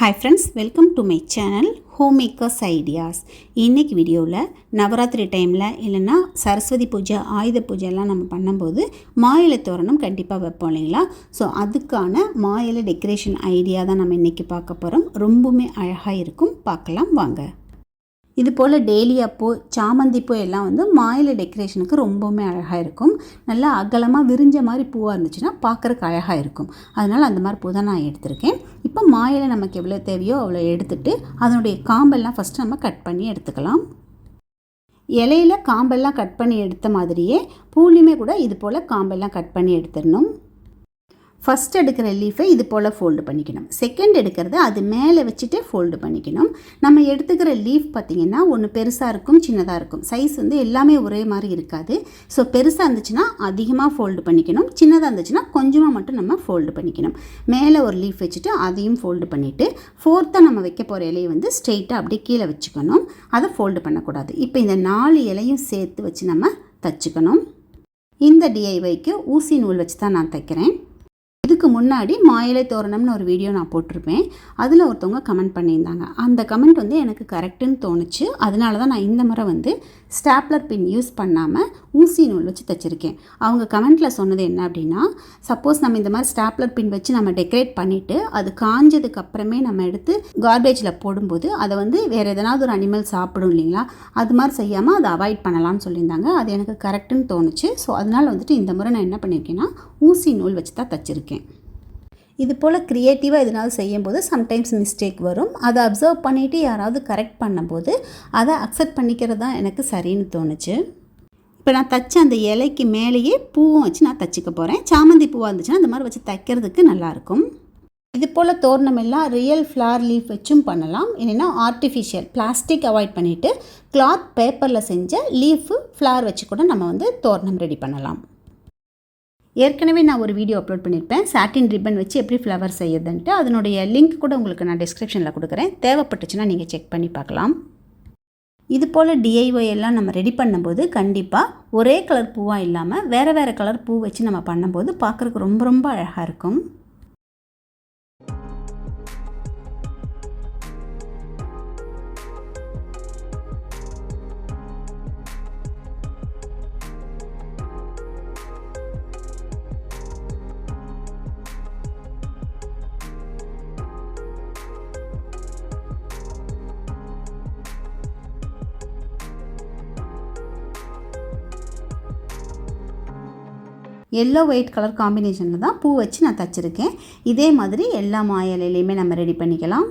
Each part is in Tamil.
Hi friends welcome to my channel home makers ideas இன்றைக்கி வீடியோவில் நவராத்திரி டைமில் இல்லைன்னா சரஸ்வதி பூஜை ஆயுத பூஜைலாம் நம்ம பண்ணும்போது மாயிலை தோரணம் கண்டிப்பாக வைப்போம் இல்லைங்களா? ஸோ அதுக்கான மாயிலை டெக்கரேஷன் ஐடியா தான் நம்ம இன்றைக்கி பார்க்க போகிறோம் ரொம்பவுமே அழகாக இருக்கும். பார்க்கலாம் வாங்க. இது போல் டேலியா பூ சாமந்தி பூ எல்லாம் வந்து மாயிலை டெக்கரேஷனுக்கு ரொம்பவுமே அழகாக இருக்கும். நல்லா அகலமாக விரிஞ்ச மாதிரி பூவாக இருந்துச்சுன்னா பார்க்குறக்கு அழகாக இருக்கும். அதனால் அந்த மாதிரி பூ தான் நான் எடுத்திருக்கேன். இப்போ மாயில் நமக்கு எவ்வளோ தேவையோ அவ்வளோ எடுத்துட்டு அதனுடைய காம்பெல்லாம் ஃபஸ்ட்டு நம்ம கட் பண்ணி எடுத்துக்கலாம். இலையில காம்பெல்லாம் கட் பண்ணி எடுத்த மாதிரியே பூலையுமே கூட இது போல் காம்பெல்லாம் கட் பண்ணி எடுத்துடணும். ஃபஸ்ட் எடுக்கிற லீஃபை இது போல் ஃபோல்டு பண்ணிக்கணும். செகண்ட் எடுக்கிறது அது மேலே வச்சுட்டு ஃபோல்டு பண்ணிக்கணும். நம்ம எடுத்துக்கிற லீஃப் பார்த்திங்கன்னா ஒன்று பெருசாக இருக்கும் சின்னதாக இருக்கும். சைஸ் வந்து எல்லாமே ஒரே மாதிரி இருக்காது. ஸோ பெருசாக இருந்துச்சுன்னா அதிகமாக ஃபோல்டு பண்ணிக்கணும். சின்னதாக இருந்துச்சுன்னா கொஞ்சமாக மட்டும் நம்ம ஃபோல்டு பண்ணிக்கணும். மேலே ஒரு லீஃப் வச்சுட்டு அதையும் ஃபோல்டு பண்ணிவிட்டு ஃபோர்த்தாக நம்ம வைக்க போகிற இலையை வந்து ஸ்ட்ரெயிட்டாக அப்படியே கீழே வச்சுக்கணும். அதை ஃபோல்டு பண்ணக்கூடாது. இப்போ இந்த நாலு இலையும் சேர்த்து வச்சு நம்ம தச்சுக்கணும். இந்த டிஐவைக்கு ஊசி நூல் வச்சு தான் நான் தைக்கிறேன். இதுக்கு முன்னாடி மாயிலை தோரணம்னு ஒரு வீடியோ நான் போட்டிருப்பேன். அதில் ஒருத்தவங்க கமெண்ட் பண்ணியிருந்தாங்க. அந்த கமெண்ட் வந்து எனக்கு கரெக்டுன்னு தோணுச்சு. அதனால தான் நான் இந்த முறை வந்து ஸ்டாப்லர் பின் யூஸ் பண்ணாமல் ஊசி நூல் வச்சு தைச்சிருக்கேன். அவங்க கமெண்ட்டில் சொன்னது என்ன அப்படின்னா சப்போஸ் நம்ம இந்த மாதிரி ஸ்டாப்லர் பின் வச்சு நம்ம டெக்கரேட் பண்ணிவிட்டு அது காஞ்சதுக்கு அப்புறமே நம்ம எடுத்து கார்பேஜில் போடும்போது அதை வந்து வேறு எதனாவது ஒரு அனிமல் சாப்பிடும் இல்லைங்களா? அது மாதிரி செய்யாமல் அதை அவாய்ட் பண்ணலாம்னு சொல்லியிருந்தாங்க. அது எனக்கு கரெக்டுன்னு தோணுச்சு. ஸோ அதனால் வந்துட்டு இந்த முறை நான் என்ன பண்ணியிருக்கேன்னா ஊசி நூல் வச்சு தான் தச்சுருக்கேன். இது போல் க்ரியேட்டிவாக எதனாவது செய்யும்போது சம்டைம்ஸ் மிஸ்டேக் வரும். அதை அப்சர்வ் பண்ணிவிட்டு யாராவது கரெக்ட் பண்ணும்போது அதை அக்செப்ட் பண்ணிக்கிறது தான் எனக்கு சரின்னு தோணுச்சு. இப்போ நான் தச்ச அந்த இலைக்கு மேலேயே பூவும் வச்சு நான் தச்சுக்க போகிறேன் சாமந்தி பூவாக இருந்துச்சுன்னா அந்த மாதிரி வச்சு தைக்கிறதுக்கு நல்லாயிருக்கும் இது போல் தோரணம் எல்லாம் ரியல் ஃப்ளார் லீஃப் வச்சும் பண்ணலாம். இல்லைன்னா ஆர்டிஃபிஷியல் பிளாஸ்டிக் அவாய்ட் பண்ணிவிட்டு கிளாத் பேப்பரில் செஞ்ச லீஃபு ஃப்ளார் வச்சு கூட நம்ம வந்து தோரணம் ரெடி பண்ணலாம். ஏற்கனவே நான் ஒரு வீடியோ அப்லோட் பண்ணியிருப்பேன் சாட்டின் ரிப்பன் வச்சு எப்படி ஃப்ளவர் செய்யுதுன்ட்டு அதனுடைய லிங்க் கூட உங்களுக்கு நான் டிஸ்கிரிப்ஷனில் கொடுக்குறேன். தேவைப்பட்டுச்சுன்னா நீங்கள் செக் பண்ணி பார்க்கலாம். இது போல் டிஐஒய் எல்லாம் நம்ம ரெடி பண்ணும்போது கண்டிப்பாக ஒரே கலர் பூவாக இல்லாமல் வேறு வேறு கலர் பூ வச்சு நம்ம பண்ணும்போது பார்க்குறக்கு ரொம்ப ரொம்ப அழகாக இருக்கும். எல்லோ ஒயிட் கலர் காம்பினேஷனில் தான் பூ வச்சு நான் தச்சுருக்கேன். இதே மாதிரி எல்லா மாயலையிலையுமே நம்ம ரெடி பண்ணிக்கலாம்.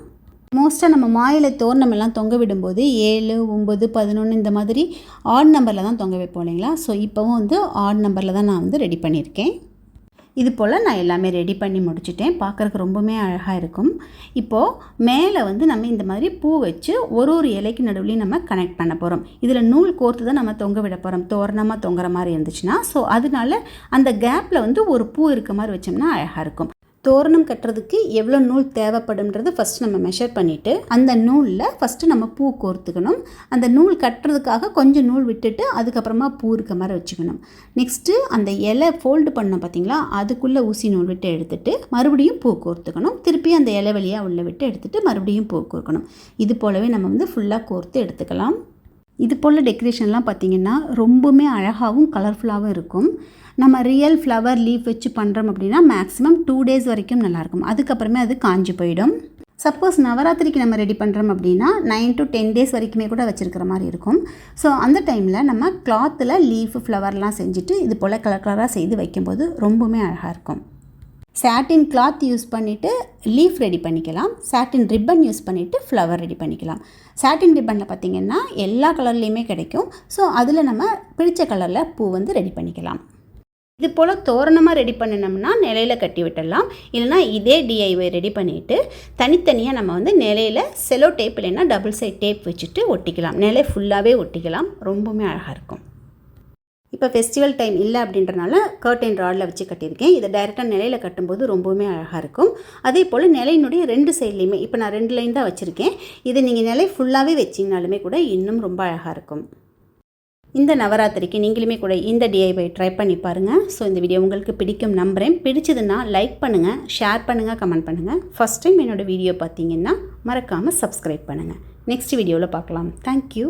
மோஸ்ட்டாக நம்ம மாயிலை தோரணம் எல்லாம் தொங்க விடும்போது ஏழு ஒம்பது பதினொன்று இந்த மாதிரி ஆட் நம்பரில் தான் தொங்க வைப்போம் இல்லைங்களா? ஸோ இப்போவும் வந்து ஆட் நம்பரில் தான் நான் வந்து ரெடி பண்ணியிருக்கேன். இது போல் நான் எல்லாமே ரெடி பண்ணி முடிச்சுட்டேன். பார்க்குறக்கு ரொம்பவுமே அழகாக இருக்கும். இப்போது மேலே வந்து நம்ம இந்த மாதிரி பூ வச்சு ஒரு ஒரு இலைக்கு நடுவுலையும் நம்ம கனெக்ட் பண்ண போகிறோம் இதில் நூல் கோர்த்து தான் நம்ம தொங்க விட போகிறோம் தோரணமாக தொங்குற மாதிரி இருந்துச்சுன்னா ஸோ அதனால அந்த கேப்பில் வந்து ஒரு பூ இருக்க மாதிரி வச்சோம்னா அழகாக இருக்கும். தோரணம் கட்டுறதுக்கு எவ்வளோ நூல் தேவைப்படும்ன்றது ஃபஸ்ட்டு நம்ம மெஷர் பண்ணிவிட்டு அந்த நூலில் ஃபஸ்ட்டு நம்ம பூ கோர்த்துக்கணும். அந்த நூல் கட்டுறதுக்காக கொஞ்சம் நூல் விட்டுட்டு அதுக்கப்புறமா பூ இருக்க மாதிரி வச்சுக்கணும். நெக்ஸ்ட்டு அந்த இலை ஃபோல்டு பண்ணோம் பார்த்தீங்களா? அதுக்குள்ளே ஊசி நூல் விட்டு எடுத்துட்டு மறுபடியும் பூ கோர்த்துக்கணும். திருப்பி அந்த இலை வழியாக உள்ளே விட்டு எடுத்துகிட்டு மறுபடியும் பூ கோர்க்கணும். இது போலவே நம்ம வந்து ஃபுல்லாக கோர்த்து எடுத்துக்கலாம். இது போல் டெக்கரேஷன்லாம் பார்த்திங்கன்னா ரொம்பவுமே அழகாகவும் கலர்ஃபுல்லாகவும் இருக்கும். நம்ம ரியல் ஃப்ளவர் லீஃப் வச்சு பண்ணுறோம் அப்படின்னா மேக்ஸிமம் டூ டேஸ் வரைக்கும் நல்லாயிருக்கும். அதுக்கப்புறமே அது காஞ்சி போயிடும். சப்போஸ் நவராத்திரிக்கு நம்ம ரெடி பண்ணுறோம் அப்படின்னா நைன் டு டென் டேஸ் வரைக்குமே கூட வச்சுருக்கிற மாதிரி இருக்கும். ஸோ அந்த டைமில் நம்ம கிளாத்தில் லீஃப் ஃப்ளவர்லாம் செஞ்சுட்டு இது போல் கலர் கலராக செய்து வைக்கும்போது ரொம்பவுமே அழகாக இருக்கும். சாட்டின் கிளாத் யூஸ் பண்ணிவிட்டு லீஃப் ரெடி பண்ணிக்கலாம். சாட்டின் ரிப்பன் யூஸ் பண்ணிவிட்டு ஃப்ளவர் ரெடி பண்ணிக்கலாம். சாட்டின் ரிப்பனில் பார்த்திங்கன்னா எல்லா கலர்லேயுமே கிடைக்கும். ஸோ அதில் நம்ம பிடிச்ச கலரில் பூ வந்து ரெடி பண்ணிக்கலாம். இது போல் தோரணமாக ரெடி பண்ணினோம்னா நிலையில் கட்டி விட்டுடலாம். இல்லைனா இதே டிஐஒய் ரெடி பண்ணிவிட்டு தனித்தனியாக நம்ம வந்து நிலையில் செலோ டேப் இல்லைன்னா டபுள் சைட் டேப் வச்சுட்டு ஒட்டிக்கலாம். நிலை ஃபுல்லாகவே ஒட்டிக்கலாம். ரொம்பவுமே அழகாக இருக்கும். இப்போ ஃபெஸ்டிவல் டைம் இல்லை அப்படின்றனால கர்டைன் ராடில் வச்சு கட்டியிருக்கேன். இதை டைரெக்டாக நிலையில் கட்டும்போது ரொம்பவுமே அழகாக இருக்கும். அதே போல் நிலையினுடைய ரெண்டு சைட்லேயுமே இப்போ நான் ரெண்டு லைன் தான் வச்சுருக்கேன். இதை நீங்கள் நிலை ஃபுல்லாகவே வச்சிங்கனாலுமே கூட இன்னும் ரொம்ப அழகாக இருக்கும். இந்த நவராத்திரிக்கு நீங்களுமே கூட இந்த டிஐவை ட்ரை பண்ணி பாருங்கள் ஸோ இந்த வீடியோ உங்களுக்கு பிடிக்கும் நம்புகிறேன் பிடிச்சதுன்னா லைக் பண்ணுங்கள் ஷேர் பண்ணுங்கள் கமெண்ட் பண்ணுங்கள் ஃபஸ்ட் டைம் என்னோடய வீடியோ பார்த்தீங்கன்னா மறக்காமல் சப்ஸ்கிரைப் பண்ணுங்கள் நெக்ஸ்ட் வீடியோவில் பார்க்கலாம். தேங்க்யூ